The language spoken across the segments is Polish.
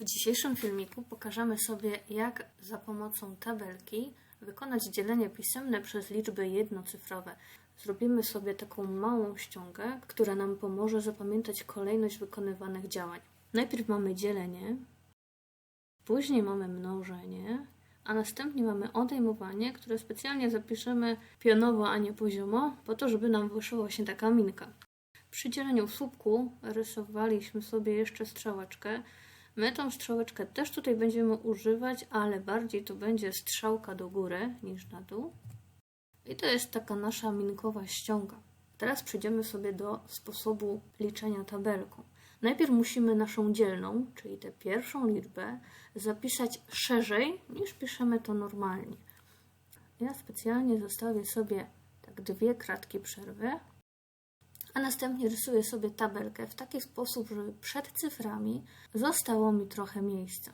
W dzisiejszym filmiku pokażemy sobie, jak za pomocą tabelki wykonać dzielenie pisemne przez liczby jednocyfrowe. Zrobimy sobie taką małą ściągę, która nam pomoże zapamiętać kolejność wykonywanych działań. Najpierw mamy dzielenie, później mamy mnożenie, a następnie mamy odejmowanie, które specjalnie zapiszemy pionowo, a nie poziomo, po to, żeby nam wyszła właśnie taka minka. Przy dzieleniu słupku rysowaliśmy sobie jeszcze strzałeczkę. My tą strzałeczkę też tutaj będziemy używać, ale bardziej to będzie strzałka do góry niż na dół. I to jest taka nasza minkowa ściąga. Teraz przejdziemy sobie do sposobu liczenia tabelką. Najpierw musimy naszą dzielną, czyli tę pierwszą liczbę, zapisać szerzej niż piszemy to normalnie. Ja specjalnie zostawię sobie tak dwie kratki przerwy, a następnie rysuję sobie tabelkę w taki sposób, żeby przed cyframi zostało mi trochę miejsca.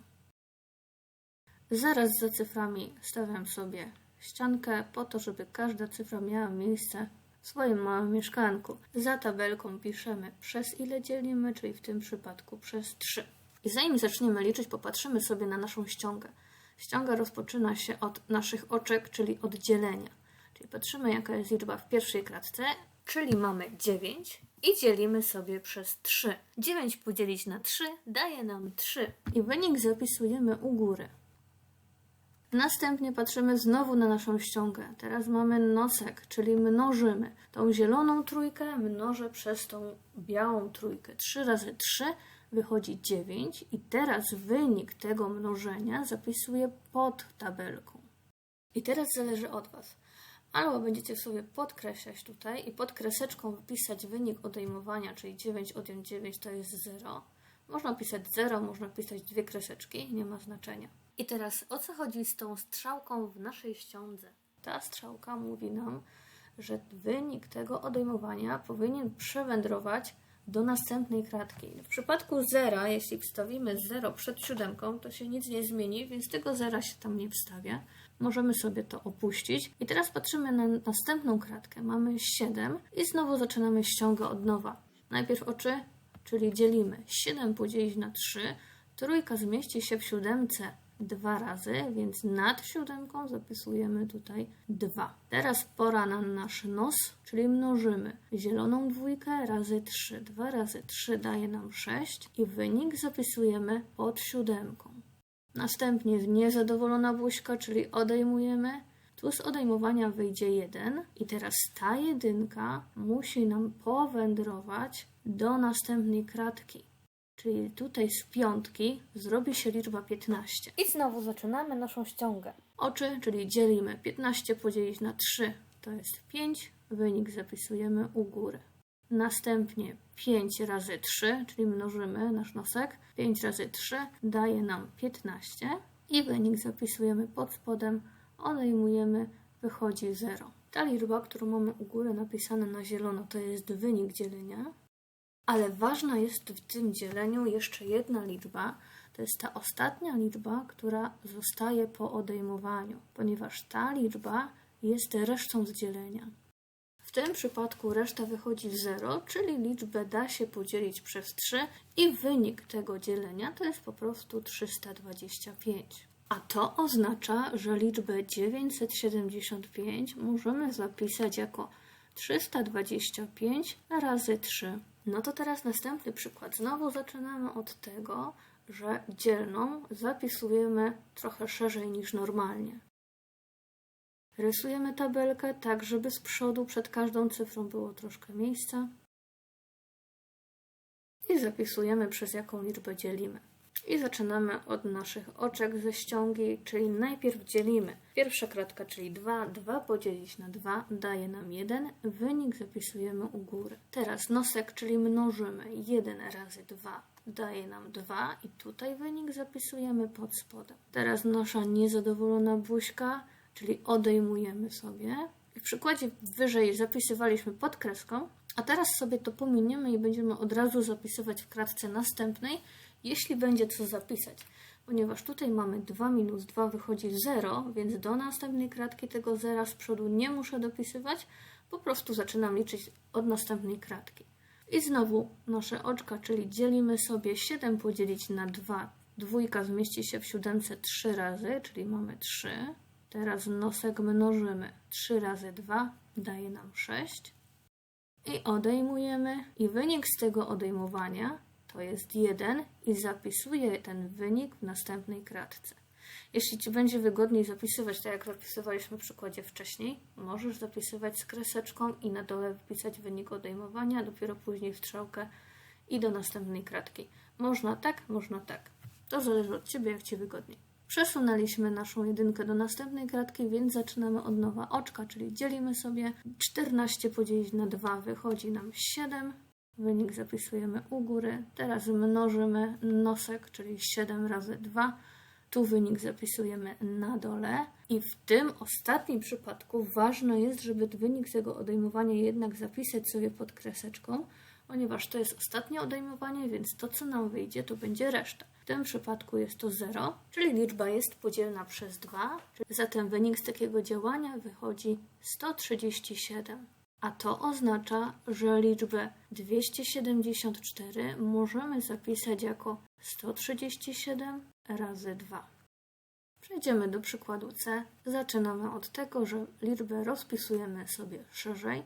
Zaraz za cyframi stawiam sobie ściankę po to, żeby każda cyfra miała miejsce w swoim małym mieszkanku. Za tabelką piszemy przez ile dzielimy, czyli w tym przypadku przez 3. I zanim zaczniemy liczyć, popatrzymy sobie na naszą ściągę. Ściąga rozpoczyna się od naszych oczek, czyli od dzielenia. Czyli patrzymy, jaka jest liczba w pierwszej kratce, czyli mamy 9 i dzielimy sobie przez 3. 9 podzielić na 3 daje nam 3 i wynik zapisujemy u góry. Następnie patrzymy znowu na naszą ściągę. Teraz mamy nosek, czyli mnożymy. Tą zieloną trójkę mnożę przez tą białą trójkę. 3 razy 3 wychodzi 9 i teraz wynik tego mnożenia zapisuję pod tabelką. I teraz zależy od Was. Albo będziecie sobie podkreślać tutaj i pod kreseczką wypisać wynik odejmowania, czyli 9 odjąć 9 to jest 0. Można pisać 0, można pisać dwie kreseczki, nie ma znaczenia. I teraz o co chodzi z tą strzałką w naszej ściądze? Ta strzałka mówi nam, że wynik tego odejmowania powinien przewędrować do następnej kratki. W przypadku zera, jeśli wstawimy 0 przed siódemką, to się nic nie zmieni, więc tego zera się tam nie wstawia. Możemy sobie to opuścić. I teraz patrzymy na następną kratkę. Mamy 7 i znowu zaczynamy ściągę od nowa. Najpierw oczy, czyli dzielimy. 7 podzielić na 3. Trójka zmieści się w siódemce dwa razy, więc nad siódemką zapisujemy tutaj 2. Teraz pora na nasz nos, czyli mnożymy zieloną dwójkę razy 3. 2 razy 3 daje nam 6 i wynik zapisujemy pod siódemką. Następnie niezadowolona buźka, czyli odejmujemy. Tu z odejmowania wyjdzie 1 i teraz ta jedynka musi nam powędrować do następnej kratki. Czyli tutaj z piątki zrobi się liczba 15. I znowu zaczynamy naszą ściągę. Oczy, czyli dzielimy 15 podzielić na 3 to jest 5. Wynik zapisujemy u góry. Następnie 5 razy 3, czyli mnożymy nasz nosek. 5 razy 3 daje nam 15 i wynik zapisujemy pod spodem, odejmujemy, wychodzi 0. Ta liczba, którą mamy u góry napisane na zielono, to jest wynik dzielenia. Ale ważna jest w tym dzieleniu jeszcze jedna liczba. To jest ta ostatnia liczba, która zostaje po odejmowaniu, ponieważ ta liczba jest resztą z dzielenia. Tym przypadku reszta wychodzi 0, czyli liczbę da się podzielić przez 3 i wynik tego dzielenia to jest po prostu 325. A to oznacza, że liczbę 975 możemy zapisać jako 325 razy 3. No to teraz następny przykład. Znowu zaczynamy od tego, że dzielną zapisujemy trochę szerzej niż normalnie. Rysujemy tabelkę tak, żeby z przodu przed każdą cyfrą było troszkę miejsca. I zapisujemy przez jaką liczbę dzielimy. I zaczynamy od naszych oczek ze ściągi, czyli najpierw dzielimy. Pierwsza kratka, czyli 2, 2 podzielić na 2 daje nam 1, wynik zapisujemy u góry. Teraz nosek, czyli mnożymy 1 razy 2 daje nam 2 i tutaj wynik zapisujemy pod spodem. Teraz nasza niezadowolona buźka, czyli odejmujemy sobie. W przykładzie wyżej zapisywaliśmy pod kreską, a teraz sobie to pominiemy i będziemy od razu zapisywać w kratce następnej, jeśli będzie co zapisać. Ponieważ tutaj mamy 2 minus 2 wychodzi 0, więc do następnej kratki tego zera z przodu nie muszę dopisywać, po prostu zaczynam liczyć od następnej kratki. I znowu nasze oczka, czyli dzielimy sobie 7 podzielić na 2 Dwójka zmieści się w siódemce 3 razy, czyli mamy 3. Teraz nosek mnożymy. 3 razy 2 daje nam 6. I odejmujemy. I wynik z tego odejmowania to jest 1 i zapisuję ten wynik w następnej kratce. Jeśli Ci będzie wygodniej zapisywać, tak jak zapisywaliśmy w przykładzie wcześniej, możesz zapisywać z kreseczką i na dole wpisać wynik odejmowania, dopiero później strzałkę i do następnej kratki. Można tak, można tak. To zależy od Ciebie, jak Ci wygodniej. Przesunęliśmy naszą jedynkę do następnej kratki, więc zaczynamy od nowa oczka, czyli dzielimy sobie 14 podzielić na 2, wychodzi nam 7. Wynik zapisujemy u góry. Teraz mnożymy nosek, czyli 7 razy 2 tu wynik zapisujemy na dole i w tym ostatnim przypadku ważne jest, żeby wynik tego odejmowania jednak zapisać sobie pod kreseczką, ponieważ to jest ostatnie odejmowanie, więc to co nam wyjdzie to będzie reszta. W tym przypadku jest to 0, czyli liczba jest podzielna przez 2, zatem wynik z takiego działania wychodzi 137. A to oznacza, że liczbę 274 możemy zapisać jako 137 razy 2. Przejdziemy do przykładu C. Zaczynamy od tego, że liczbę rozpisujemy sobie szerzej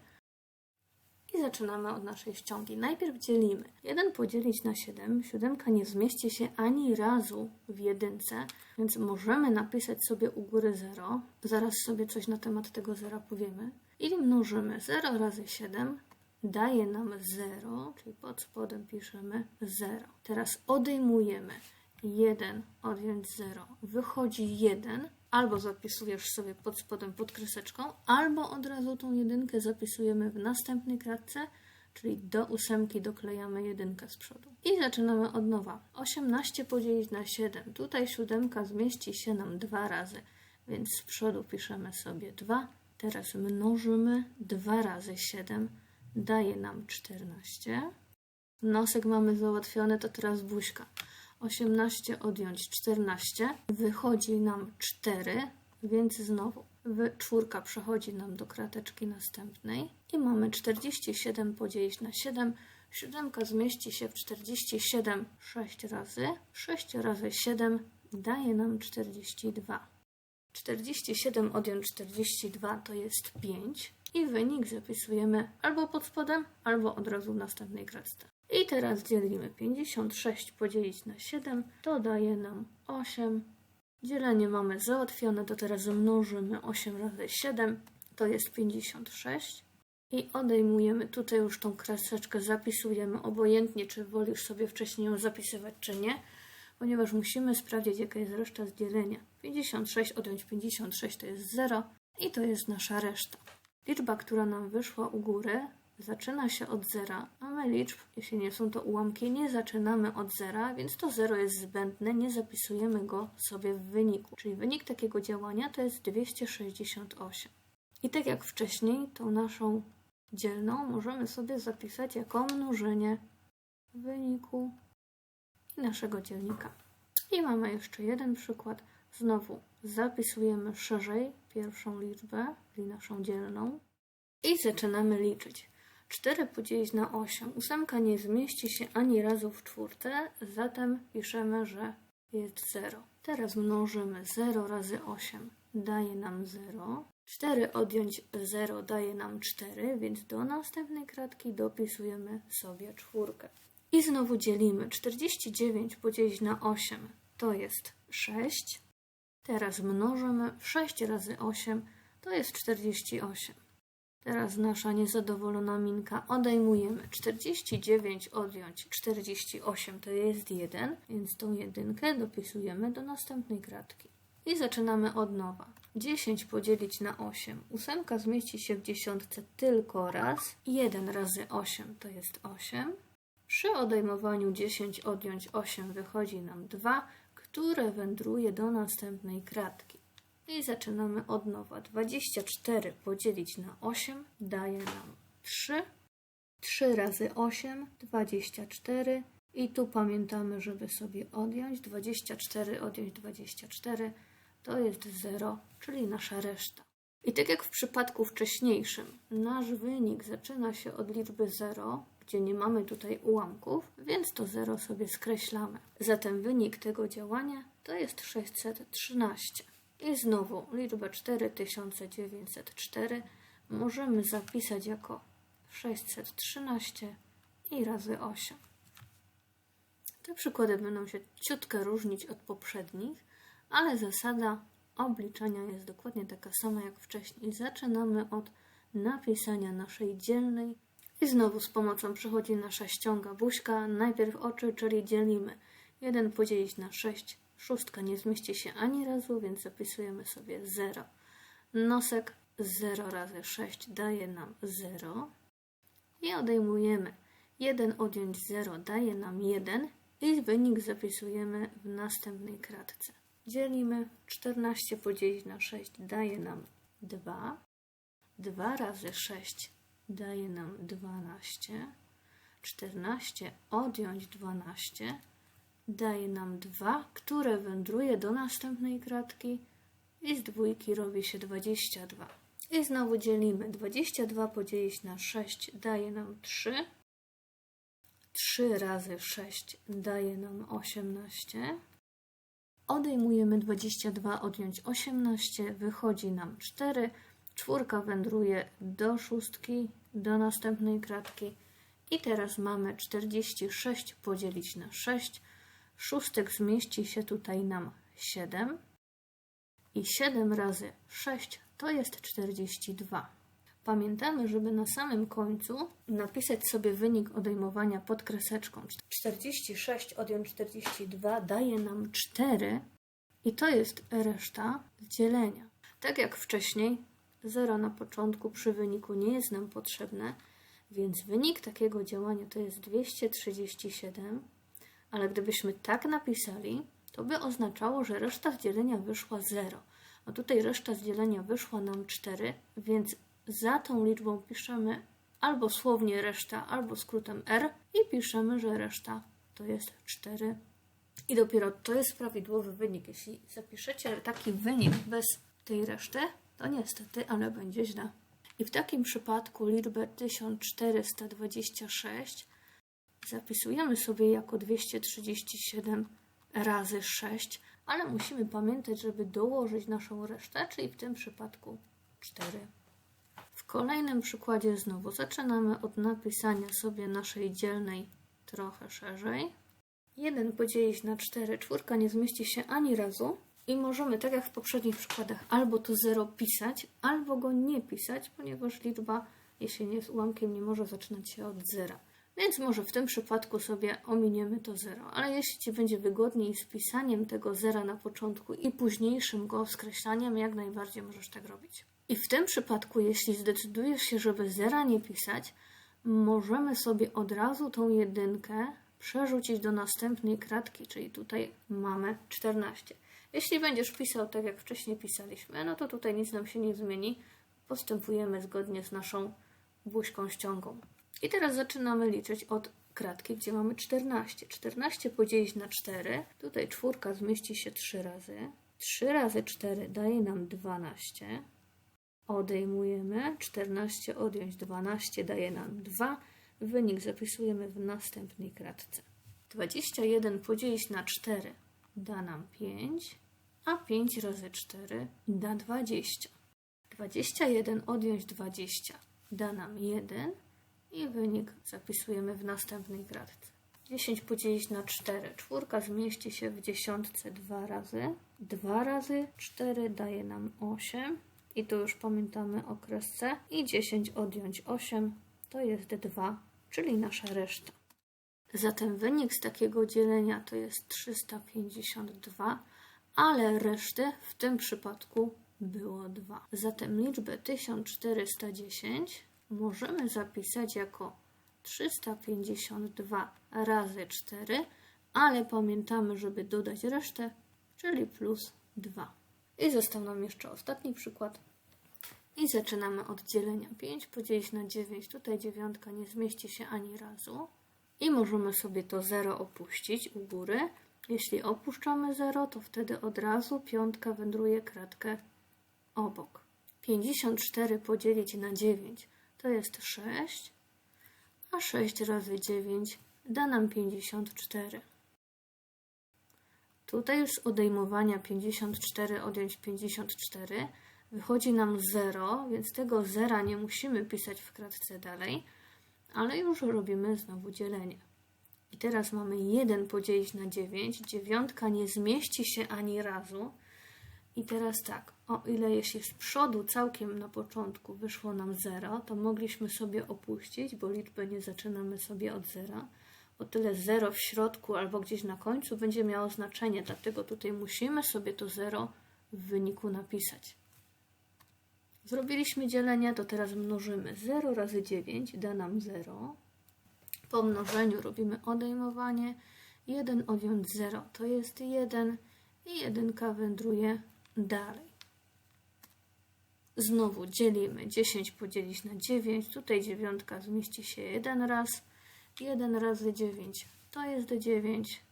i zaczynamy od naszej ściągi. Najpierw dzielimy. 1 podzielić na 7. Siódemka nie zmieści się ani razu w jedynce, więc możemy napisać sobie u góry 0. Zaraz sobie coś na temat tego zera powiemy. I mnożymy 0 razy 7 daje nam 0, czyli pod spodem piszemy 0. Teraz odejmujemy 1 odjąć 0 wychodzi 1, albo zapisujesz sobie pod spodem pod kreseczką, albo od razu tą jedynkę zapisujemy w następnej kratce, czyli do ósemki doklejamy jedynkę z przodu. I zaczynamy od nowa. 18 podzielić na 7. Tutaj siódemka zmieści się nam dwa razy, więc z przodu piszemy sobie 2. Teraz mnożymy 2 razy 7, daje nam 14. Nosek mamy załatwiony, to teraz buźka. 18 odjąć 14 wychodzi nam 4, więc znowu czwórka przechodzi nam do krateczki następnej i mamy 47 podzielić na 7. Siódemka zmieści się w 47 6 razy. 6 razy 7 daje nam 42. 47 odjąć 42 to jest 5 i wynik zapisujemy albo pod spodem, albo od razu w następnej kratce. I teraz dzielimy 56 podzielić na 7, to daje nam 8. Dzielenie mamy załatwione, to teraz mnożymy 8 razy 7, to jest 56. I odejmujemy tutaj już tą kreseczkę, zapisujemy obojętnie, czy wolisz sobie wcześniej ją zapisywać, czy nie, ponieważ musimy sprawdzić, jaka jest reszta z dzielenia. 56 odjąć 56 to jest 0 i to jest nasza reszta. Liczba, która nam wyszła u góry, zaczyna się od zera, a liczb, jeśli nie są to ułamki, nie zaczynamy od zera, więc to zero jest zbędne, nie zapisujemy go sobie w wyniku. Czyli wynik takiego działania to jest 268. I tak jak wcześniej, tą naszą dzielną możemy sobie zapisać jako mnożenie wyniku i naszego dzielnika. I mamy jeszcze jeden przykład. Znowu zapisujemy szerzej pierwszą liczbę, czyli naszą dzielną i zaczynamy liczyć. 4 podzielić na 8. Ósemka nie zmieści się ani razu w czwórce, zatem piszemy, że jest 0. Teraz mnożymy 0 razy 8 daje nam 0. 4 odjąć 0 daje nam 4, więc do następnej kratki dopisujemy sobie czwórkę. I znowu dzielimy. 49 podzielić na 8 to jest 6. Teraz mnożymy 6 razy 8 to jest 48. Teraz nasza niezadowolona minka. Odejmujemy 49 odjąć 48 to jest 1, więc tą jedynkę dopisujemy do następnej kratki. I zaczynamy od nowa. 10 podzielić na 8. Ósemka zmieści się w dziesiątce tylko raz. 1 razy 8 to jest 8. Przy odejmowaniu 10 odjąć 8 wychodzi nam 2, które wędruje do następnej kratki. I zaczynamy od nowa. 24 podzielić na 8 daje nam 3. 3 razy 8, 24. I tu pamiętamy, żeby sobie odjąć 24, odjąć 24 to jest 0, czyli nasza reszta. I tak jak w przypadku wcześniejszym, nasz wynik zaczyna się od liczby 0, gdzie nie mamy tutaj ułamków, więc to 0 sobie skreślamy. Zatem wynik tego działania to jest 613. I znowu liczbę 4904 możemy zapisać jako 613 i razy 8. Te przykłady będą się ciutkę różnić od poprzednich, ale zasada obliczania jest dokładnie taka sama jak wcześniej. Zaczynamy od napisania naszej dzielnej i znowu z pomocą przychodzi nasza ściąga buźka. Najpierw oczy, czyli dzielimy 1 podzielić na 6. Szóstka nie zmieści się ani razu, więc zapisujemy sobie 0. Nosek 0 razy 6 daje nam 0. I odejmujemy 1 odjąć 0 daje nam 1 i wynik zapisujemy w następnej kratce. Dzielimy 14 podzielić na 6 daje nam 2. 2 razy 6 daje nam 12. 14 odjąć 12 daje nam 2, które wędruje do następnej kratki i z dwójki robi się 22. I znowu dzielimy. 22 podzielić na 6 daje nam 3. 3 razy 6 daje nam 18. Odejmujemy 22, odjąć 18, wychodzi nam 4. Czwórka wędruje do szóstki, do następnej kratki. I teraz mamy 46 podzielić na 6. Szóstek zmieści się tutaj nam 7. I 7 razy 6 to jest 42. Pamiętamy, żeby na samym końcu napisać sobie wynik odejmowania pod kreseczką. 46 odjąć 42 daje nam 4 i to jest reszta dzielenia. Tak jak wcześniej, 0 na początku przy wyniku nie jest nam potrzebne, więc wynik takiego działania to jest 237, ale gdybyśmy tak napisali, to by oznaczało, że reszta z dzielenia wyszła 0. A tutaj reszta z dzielenia wyszła nam 4, więc za tą liczbą piszemy albo słownie reszta, albo skrótem R i piszemy, że reszta to jest 4. I dopiero to jest prawidłowy wynik. Jeśli zapiszecie taki wynik bez tej reszty, to niestety, ale będzie źle. I w takim przypadku liczbę 1426 zapisujemy sobie jako 237 razy 6, ale musimy pamiętać, żeby dołożyć naszą resztę, czyli w tym przypadku 4. W kolejnym przykładzie znowu zaczynamy od napisania sobie naszej dzielnej trochę szerzej. 1 podzielić na 4, czwórka nie zmieści się ani razu i możemy, tak jak w poprzednich przykładach, albo to 0 pisać, albo go nie pisać, ponieważ liczba, jeśli nie jest ułamkiem, nie może zaczynać się od zera. Więc może w tym przypadku sobie ominiemy to 0. Ale jeśli Ci będzie wygodniej z pisaniem tego zera na początku i późniejszym go skreślaniem, jak najbardziej możesz tak robić. I w tym przypadku, jeśli zdecydujesz się, żeby zera nie pisać, możemy sobie od razu tą jedynkę przerzucić do następnej kratki, czyli tutaj mamy 14. Jeśli będziesz pisał tak, jak wcześniej pisaliśmy, no to tutaj nic nam się nie zmieni. Postępujemy zgodnie z naszą buźką ściągą. I teraz zaczynamy liczyć od kratki, gdzie mamy 14. 14 podzielić na 4. Tutaj czwórka zmieści się 3 razy. 3 razy 4 daje nam 12. Odejmujemy. 14 odjąć 12 daje nam 2. Wynik zapisujemy w następnej kratce. 21 podzielić na 4 da nam 5, a 5 razy 4 da 20. 21 odjąć 20 da nam 1 i wynik zapisujemy w następnej kratce. 10 podzielić na 4. Czwórka zmieści się w dziesiątce dwa razy. 2 razy 4 daje nam 8. I tu już pamiętamy o kresce. I 10 odjąć 8 to jest 2, czyli nasza reszta. Zatem wynik z takiego dzielenia to jest 352, ale reszty w tym przypadku było 2. Zatem liczbę 1410 możemy zapisać jako 352 razy 4, ale pamiętamy, żeby dodać resztę, czyli plus 2. I został nam jeszcze ostatni przykład. I zaczynamy od dzielenia 5 podzielić na 9. Tutaj dziewiątka nie zmieści się ani razu. I możemy sobie to 0 opuścić u góry. Jeśli opuszczamy 0, to wtedy od razu piątka wędruje kratkę obok. 54 podzielić na 9 to jest 6, a 6 razy 9 da nam 54. Tutaj już z odejmowania 54 odjąć 54 wychodzi nam 0, więc tego zera nie musimy pisać w kratce dalej, ale już robimy znowu dzielenie. I teraz mamy 1 podzielić na 9. Dziewiątka nie zmieści się ani razu. I teraz tak, o ile jeśli z przodu całkiem na początku wyszło nam 0, to mogliśmy sobie opuścić, bo liczbę nie zaczynamy sobie od zera. O tyle 0 w środku albo gdzieś na końcu będzie miało znaczenie, dlatego tutaj musimy sobie to 0 w wyniku napisać. Zrobiliśmy dzielenie, to teraz mnożymy 0 razy 9 da nam 0. Po mnożeniu robimy odejmowanie. 1 odjąć 0 to jest 1 i jedynka wędruje dalej. Znowu dzielimy 10 podzielić na 9. Tutaj dziewiątka zmieści się jeden raz. 1 razy 9 to jest 9.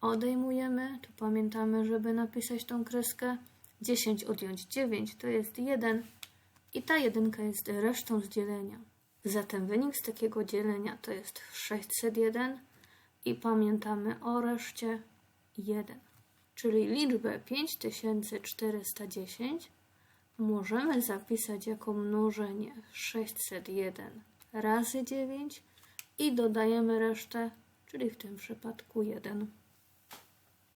Odejmujemy, tu pamiętamy, żeby napisać tą kreskę. 10 odjąć 9 to jest 1 i ta jedynka jest resztą z dzielenia. Zatem wynik z takiego dzielenia to jest 601 i pamiętamy o reszcie 1. Czyli liczbę 5410 możemy zapisać jako mnożenie 601 razy 9 i dodajemy resztę, czyli w tym przypadku 1.